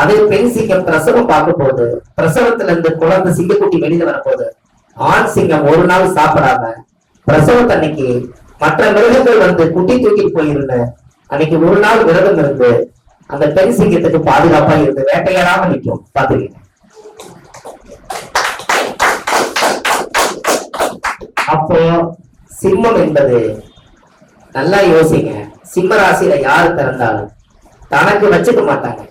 அதே பெண் சிங்கம் பிரசவம் பார்க்கும் போது பிரசவத்துல இருந்து குழந்தை சிங்கக்குட்டி வெளியில வரப்போகுது. ஆண் சிங்கம் ஒரு நாள் சாப்பிடாம பிரசவத்தன்னைக்கு மற்ற மிருகங்கள் வந்து குட்டி தூக்கிட்டு போயிருந்த அன்னைக்கு ஒரு நாள் விரதம் இருந்து அந்த பெண் சிங்கத்துக்கு பாதுகாப்பா இருந்து வேட்டையாடாம நிற்கும். பாத்துக்கீங்க அப்போ சிம்மம் என்பது நல்லா யோசிங்க. சிம்ம ராசியில யாரு பிறந்தாலும் தனக்கு வச்சுக்க மாட்டாங்க.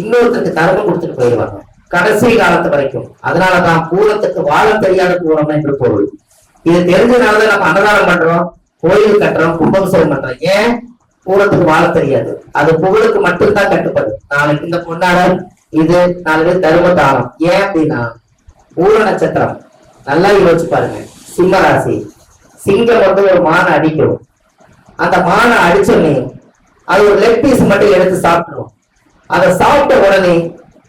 இன்னொருத்தருக்கு தர்மம் கொடுத்துட்டு போயிடுவாங்க. கடைசி காலத்து வரைக்கும். அதனாலதான் பூரத்துக்கு வாழ தெரியாத பூரம் என்று பொருள். இது தெரிஞ்சதுனாலதான் நம்ம அன்னதானம் பண்றோம் கோயில் கட்டுறோம் கும்பாபிஷேகம் பண்றோம். ஏன்? பூரத்துக்கு வாழ தெரியாது. அது புகழுக்கு மட்டும்தான் கட்டுப்படும் நாளைக்கு இந்த பொன்னாடல் இது நாளைக்கு தர்ம ஏன் அப்படின்னா பூர நட்சத்திரம். நல்லா யோசிச்சு பாருங்க. சிம்ம ராசி. சிங்கம் வந்து ஒரு மானை அடிக்கும். அந்த மானை அடிச்சோன்னே அது ஒரு லெக் பீஸ் மட்டும் எடுத்து சாப்பிட்டுரும். அதை சாப்பிட்ட உடனே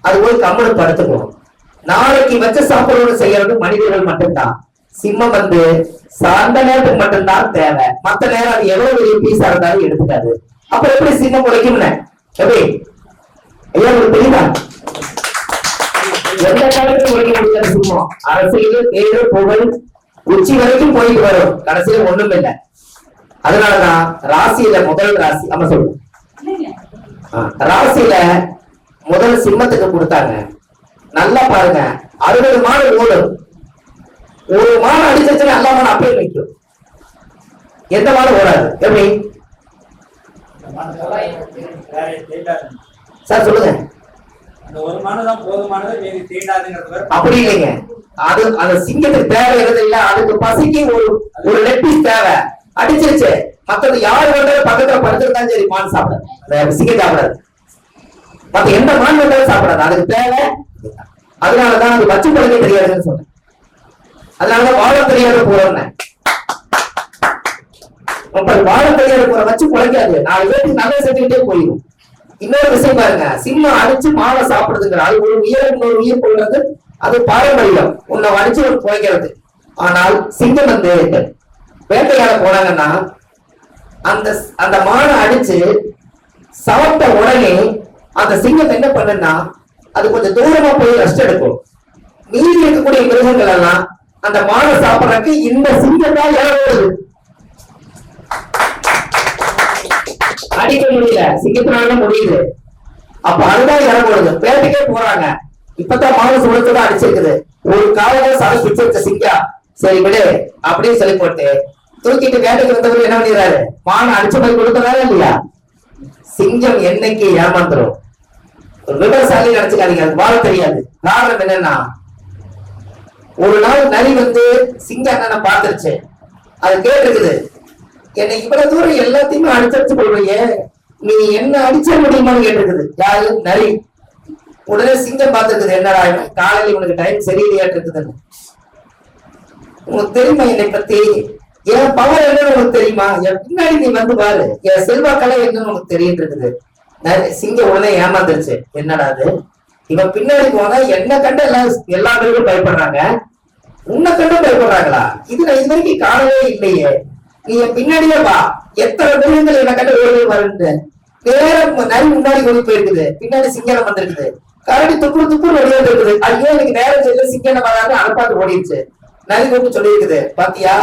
அது போய் கம்மல் படுத்துக்கும். நாளைக்கு வச்ச சாப்பாடு செய்யறது மனிதர்கள் மட்டும்தான். சிம்மம் வந்து சார்ந்த நேரத்துக்கு மட்டும்தான் தேவை. மத்த நேரம் அது எவ்வளவு பெரிய பீஸா இருந்தாலும் எடுத்துக்காது. அப்ப எப்படி சிம்மம் உழைக்கும்னு எப்படி? ஐயா உங்களுக்கு தெரியுதா? எந்த காலத்துக்கும் உழைக்க முடியாது சிம்மம்? அரசியல் பேரு புகழ் உச்சி வரைக்கும் போயிட்டு வரும். கடைசியில ஒண்ணும் இல்லை அதனாலதான் ராசியில முதல் ராசி நம்ம சொல்லுவோம் ராசியில முதல் சிம்மத்துக்கு கொடுத்தாங்க. நல்லா பாருங்க. அறுபது மாடு ஓடும் ஒரு மாடு அடிச்சிருச்சுன்னா எல்லா மாடு அப்படியே நிற்கும் எந்த மாடு ஓடாது. எப்படி? சார் சொல்லுங்க. அப்படி இல்லைங்க. அது அந்த சிங்கத்துக்கு தேவை இல்ல. அதுக்கு பசிக்கு ஒரு ஒரு லெப்பீஸ் தேவை. அடிச்சிருச்சு. மத்தது யார் வந்தாலும் பக்கத்துல படுத்துருந்தாலும் சரி மான் சாப்பிடாது. சிங்கம் சாப்பிடாது. மத்த எந்த மான் வந்தாலும் சாப்பிடாது. அதுக்கு தேவை அதனாலதான் அது வச்சு பழக தெரியாதுன்னு சொன்னேன். அதனாலதான் வாழ தெரியாத போறேன் அப்ப வாழ தெரியாத போற வச்சு குழைக்காது நாலு பேருக்கு நல்ல செஞ்சுக்கிட்டே போயிடும் இன்னொரு விஷயம் பாருங்க சிம்மம் அடிச்சு மாலை சாப்பிடுதுங்கிற அது ஒரு உயிர் இன்னொரு உயிர் கொள்றது அது பாரம்பரியம். உன்னை அடிச்சு ஒரு குறைக்கிறது ஆனால் சிங்கம் வந்து வேட்டையாட போனாங்கன்னா அந்த அந்த மானை அடிச்சு சாப்பிட்ட உடனே அந்த சிங்கம் என்ன பண்ணுன்னா அது கொஞ்சம் தூரமா போய் ரெஸ்ட் எடுக்கும். மீதி இருக்கக்கூடிய மிருகங்கள் எல்லாம் அந்த மானை சாப்பிடறதுக்கு இந்த சிங்கம் தான் இறங்குறது அடிக்க முடியல. சிங்கத்தினால முடியுது. அப்ப அதுதான் இறங்குறது பேட்டுக்கே போறாங்க. இப்பதான் மாவு சுழத்துதான் அடிச்சிருக்குது. ஒரு காலையில சதை பிடிச்சிருக்க சிங்கா சரி விடு அப்படின்னு சொல்லி போட்டு தூக்கிட்டு வேட்டைக்கு வந்தவர் என்ன பண்ணிடுறாரு? மான் அடிச்ச மாதிரி கொடுத்தனால இல்லையா? சிங்கம் என்னைக்கு ஏமாந்துரும்? ஒரு விவசாயி நினைச்சுக்காதீங்க அது வாழ தெரியாது. காரணம் என்னன்னா ஒரு நாள் நரி வந்து சிங்கம் அண்ணனை பார்த்துருச்சு. அது கேட்டிருக்குது. என்னை இவ்வளவு தூரம் எல்லாத்தையுமே அடிச்சடிச்சு கொள்வையே நீ என்ன அடிச்ச முடியுமான்னு கேட்டிருக்குது. யாரு? நரி. உடனே சிங்கம் பார்த்துருக்குது என்னடா காலையில் உனக்கு இவனுக்கு டைம் சரியில்லையாட்டு இருக்குதுன்னு உனக்கு தெரியுமா என்னை பத்தி? என் பவர் என்னன்னு உனக்கு தெரியுமா? என் பின்னாடி நீ வந்து பாரு. என் செல்வாக்கலை என்னன்னு உனக்கு தெரியிட்டு இருக்குது நரி- சிங்கம் உடனே ஏமாந்துருச்சு. என்னடா அது? இவன் பின்னாடி போனா என்ன கண்டு எல்லா எல்லா பேருக்கும் பயப்படுறாங்க. உன்னை கண்டு பயப்படுறாங்களா? இது நான் இது வரைக்கும் காணவே இல்லையே. நீ என் பின்னாடியே வா. எத்தனை மிருகங்கள் என்ன கண்டு ஓடி வருது நேரம் நரி முன்னாடி ஓடி போயிருக்குது. பின்னாடி சிங்கம் வந்திருக்குது. கரடி துப்புரு துப்புரு ஓடி இருக்குது ஐயோ எனக்கு நேரம் செய்யல சிங்கம் வராது அனுப்பாட்டு ஓடிடுச்சு. நரி கூப்பிட்டு சொல்லியிருக்குது பாத்தியா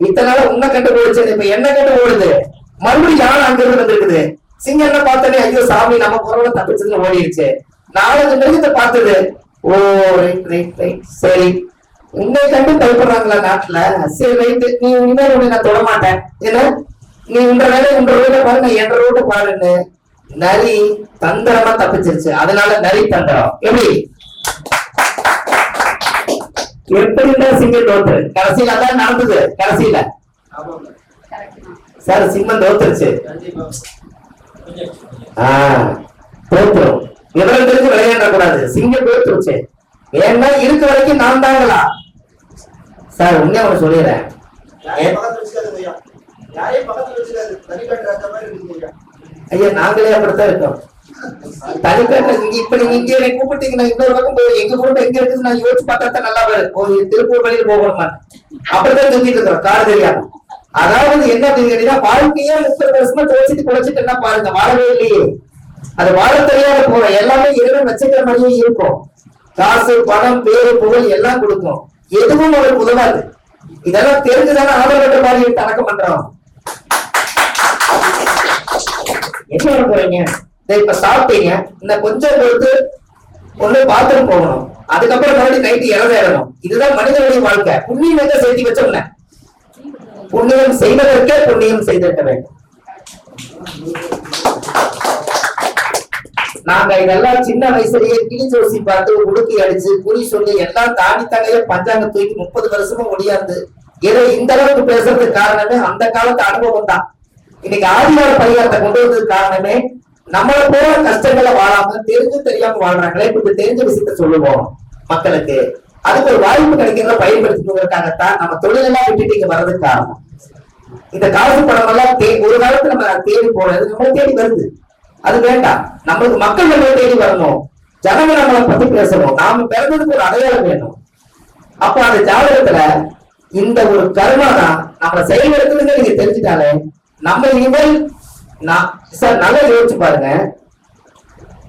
இத்தனை நாள் உன்னை கண்டு ஓடிச்சு இப்ப என்ன கண்டு ஓடுது மறுபடியும் யாரும் அங்க இருந்து வந்திருக்குது? சிங்கம் என்ன பார்த்தனே ஐயோ சாமி நம்ம கொரோனா தப்பிச்சதுன்னு ஓடிடுச்சு. நாலஞ்சு மிருகத்தை பார்த்தது. ஓ ரைட் ரைட் ரைட் சரி. உன்னை கண்டு பயப்படுறாங்களா நாட்டுல? சரி ரைட்டு நீ இனிமேல் உன்னை நான் தொட மாட்டேன் ஏன்னா நீ உன்ற வேலை உன்ற ரோட பாரு நான் என்ற ரோட பாருன்னு. நரி தந்திரமா தப்பிச்சிருச்சு. அதனால நரி தந்திரம். எப்படி? எப்படின்னா சிங்கம் தோத்து கடைசியில அதான் நடந்தது. கடைசியில. சார் சிம்மம் தோத்துருச்சு தோத்துரும். விவரம் தெரிஞ்சு விளையாட கூடாது சிங்கம் தோத்துருச்சு ஏன்னா இருக்க வரைக்கும் நான் தாங்களா சார் உண்மையா ஒண்ணு சொல்லிடுறேன். ஐயா நாங்களே அப்படித்தான் இருக்கோம். தனிப்பட்ட இங்க இப்ப நீங்க இங்கே என்னை கூப்பிட்டீங்கன்னா இன்னொரு பக்கம் போய் எங்க குடும்பம் எங்க இருக்குது நான் யோசிச்சு பார்த்தா நல்லா வரும். ஒரு திருப்பூர் வழியில போகணுமா? அப்படிதான் சுத்திட்டு இருக்கிறோம் கார் தெரியாம. அதாவது என்ன அப்படின்னு கேட்டீங்கன்னா வாழ்க்கையே முப்பது வருஷமா தோச்சிட்டு குழைச்சிட்டு என்ன பாருங்க வாழவே இல்லையே. அது வாழ தெரியாத போற எல்லாமே இறைவன் வச்சுக்கிற மாதிரியே இருக்கும். காசு பணம் பேரு புகழ் எல்லாம் கொடுக்கும். எதுவும் அவருக்கு உதவாது. இதெல்லாம் தெரிஞ்சுதானே ஆதரவற்ற மாதிரி எடுத்து அடக்கம் பண்றோம். என்ன பண்ண போறீங்க? இப்ப சாப்பிட்டீங்க இன்னும் கொஞ்சம் பொறுத்து ஒண்ணு பாத்ரூம் போகணும். அதுக்கப்புறம் மறுபடியும் நைட்டு இறவேறணும் இதுதான் மனிதனுடைய வாழ்க்கை. புண்ணியம் எங்க சேர்த்து வச்சோம்ல புண்ணியம் செய்வதற்கே புண்ணியம் செய்திருக்க வேண்டும். நாங்க இதெல்லாம் சின்ன வயசுலயே கிளி ஜோசி பார்த்து உடுக்கி அடிச்சு குறி சொல்லி எல்லாம் தாண்டி தங்கையே பஞ்சாங்க தூக்கி முப்பது வருஷமா ஒடியாந்து ஏதோ இந்த அளவுக்கு பேசுறதுக்கு காரணமே அந்த காலத்து அனுபவம் தான் இன்னைக்கு ஆதிவார பரிகாரத்தை கொண்டு வந்ததுக்கு காரணமே நம்மளை போல கஷ்டங்களை வாழாம தெரிஞ்சு தெரியாம வாழ்றாங்களே கொஞ்சம் தெரிஞ்ச விஷயத்த சொல்லுவோம் மக்களுக்கு. அதுக்கு ஒரு வாய்ப்பு கிடைக்கிறத பயன்படுத்திக்கிறதுக்காகத்தான் நம்ம தொழிலெல்லாம் விட்டுட்டு இங்க வர்றதுக்கு காரணம். இந்த காசு பணம் எல்லாம் தே- ஒரு காலத்துல நம்ம தேடி போனது நம்மளை தேடி வருது. அது வேண்டாம். நம்மளுக்கு மக்கள் நம்மளை தேடி வரணும். ஜனங்க நம்மளை பத்தி பேசணும். நாம பிறந்ததுக்கு ஒரு அடையாளம் வேணும். அப்ப அந்த ஜாதகத்துல இந்த ஒரு கருமா தான் நம்மளை செயல்படுத்துறதுன்னு நீங்க தெரிஞ்சுட்டாலே நம்ம இனிமேல் நான் சார் நல்லா யோசிச்சு பாருங்க.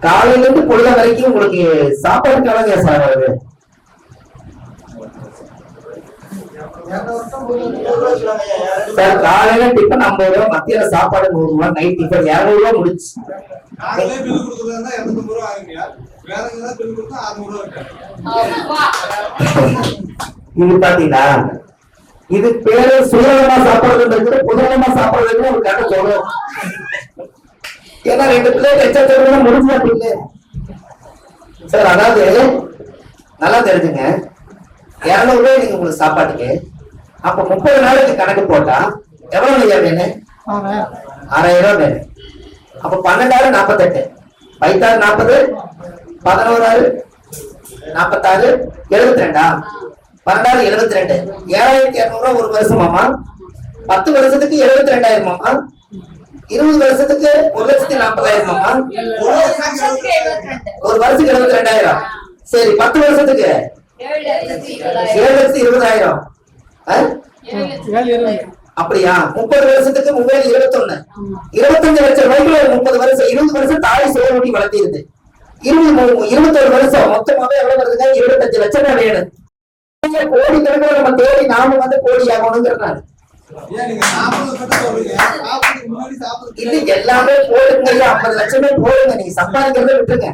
காலையில இருந்து பொழுத வரைக்கும் உங்களுக்கு சாப்பாடு கலங்க சார் வருது ரூபா சார் காலையில டிஃபன் ஐம்பது ரூபா மத்தியானம் சாப்பாடு நூறு ரூபாய் நைட் டிஃபன் இருநூறு முடிச்சு ரூபா ரூபா இருக்கு. இது பாத்தீங்களா? இது பேரு சுயநலமா சாப்பிடுறது இருக்குது புதனமா சாப்பிடுறது ஒரு கதை சொல்லும் ஏன்னா ரெண்டு பிள்ளைங்க எச்சா சொல்றது முடிஞ்சு இல்லை சார் அதாவது நல்லா தெரிஞ்சுங்க. இருநூறு ரூபாய் நீங்க உங்களுக்கு சாப்பாட்டுக்கு. அப்ப முப்பது நாளைக்கு கணக்கு போட்டா எவ்வளவு ஐயா வேணும் ஆறாயிரம் ரூபாய் வேணும் அப்ப பன்னெண்டாயிரம் நாற்பத்தெட்டு வைத்தாறு நாற்பது பதினோராறு நாற்பத்தாறு எழுபத்தி ரெண்டா பன்னெண்டாயிரம் எழுபத்தி ரெண்டு ஏழாயிரத்தி இருநூறு ரூபா ஒரு வருஷமாமா பத்து வருஷத்துக்கு எழுபத்தி ரெண்டாயிரமாமா இருபது வருஷத்துக்கு ஒரு லட்சத்தி நாற்பதாயிரமாமா ஒரு வருஷத்துக்கு எழுபத்தி ரெண்டாயிரம் சரி பத்து வருஷத்துக்கு ஏழு லட்சத்தி இருபதாயிரம். அப்படியா? முப்பது வருஷத்துக்கு மூவாயிரத்தி இருபத்தி ஒண்ணு இருபத்தஞ்சு லட்சம் ரூபாய்க்கு ஒரு முப்பது வருஷம் இருபது வருஷம் தாய் சோறு வளர்த்திருது இருபது இருபத்தொரு வருஷம் மொத்தமாவே எவ்வளவு வருதுங்க? இருபத்தஞ்சு லட்சம் வேணும். நீங்க கோடி கணக்கில் நம்ம தேடி நாம வந்து கோடி இல்ல எல்லாமே போடுங்க. ஐம்பது லட்சமே போடுங்க. நீங்க சம்பாதிக்கிறத விட்டுருங்க.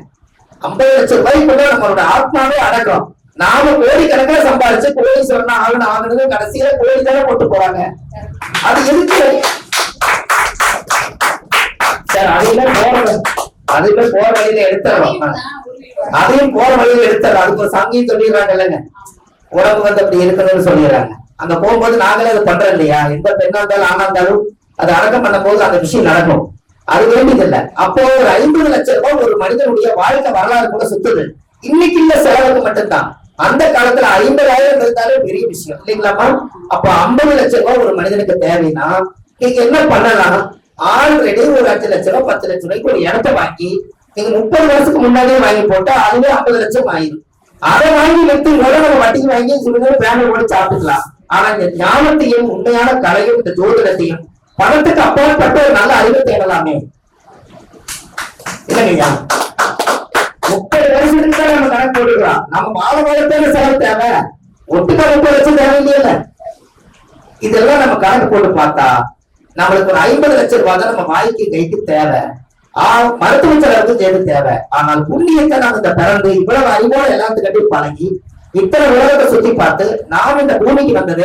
ஐம்பது லட்சம் ரூபாய்க்குள்ள நம்மளோட ஆத்மாவே அடக்கம். நாம கோடி கணக்கில் சம்பாதிச்சு கோடி சொன்னா ஆகணும் ஆகணும் கடைசியில கோடி தானே போட்டு போறாங்க. அது எதுக்கு சார்? அதையெல்லாம் போற அதையெல்லாம் போற வழியில எடுத்துறோம் அதையும் போற வழியில எடுத்துறோம் அதுக்கு ஒரு சங்கியம் சொல்லிடுறாங்க இல்லைங்க. உடம்பு வந்து அப்படி இருக்கணும்னு சொல்லிடுறாங்க. அங்க போகும்போது நாங்களே அது பண்றோம் இல்லையா? எந்த பெண்ணா இருந்தாலும் ஆனா இருந்தாலும் அது அடக்கம் பண்ணும்போது அந்த விஷயம் நடக்கும். அது வேண்டியது இல்ல அப்போ ஒரு ஐம்பது லட்சம் ரூபாய் ஒரு மனிதனுடைய வாழ்க்கை வரலாறு கூட சுத்துது. இன்னைக்கு இல்ல செலவுக்கு மட்டும்தான். அந்த காலத்துல ஐம்பதாயிரம் இருந்தாலே பெரிய விஷயம். இல்லைங்களாமா அப்ப ஐம்பது லட்சம் ரூபாய் ஒரு மனிதனுக்கு தேவைன்னா நீங்க என்ன பண்ணலாம்? ஆல்ரெடி ஒரு அஞ்சு லட்சம் ரூபாய் பத்து லட்சம் ரூபாய்க்கு ஒரு இடத்த வாங்கி நீங்க முப்பது வருஷத்துக்கு முன்னாடியே வாங்கி போட்டா அதுவே ஐம்பது லட்சம் ஆயிடும் அதை வாங்கி வித்து கூட வட்டிக்கு வாங்கி சில பேனர் போட்டு சாப்பிட்டுக்கலாம். ஆனா இந்த ஞானத்தையும் உண்மையான கலையும் இந்த ஜோதிடத்தையும் பணத்துக்கு அப்பாற்பட்ட ஒரு நல்ல அறிவு தேடலாமே. இல்லைங்கய்யா முப்பது வருஷத்துக்கு தான் நம்ம கணக்கு போட்டுக்கலாம் நம்ம மாத மாதத்தான செலவு தேவை. ஒட்டுக்கா முப்பது லட்சம் தேவை இல்லையில இதெல்லாம் நம்ம கணக்கு போட்டு பார்த்தா நம்மளுக்கு ஒரு ஐம்பது லட்சம் ரூபாய் தான் நம்ம வாய்க்கு கைக்கு தேவை. ஆ, மருத்துவ செலவுக்கு தேவை ஆனால் புண்ணியத்தை நான் இந்த பிறந்து இவ்வளவு அறிவோட எல்லாத்துக்கிட்டையும் பழகி இத்தனை உலகத்தை சுத்தி பார்த்து நாம் இந்த பூமிக்கு வந்தது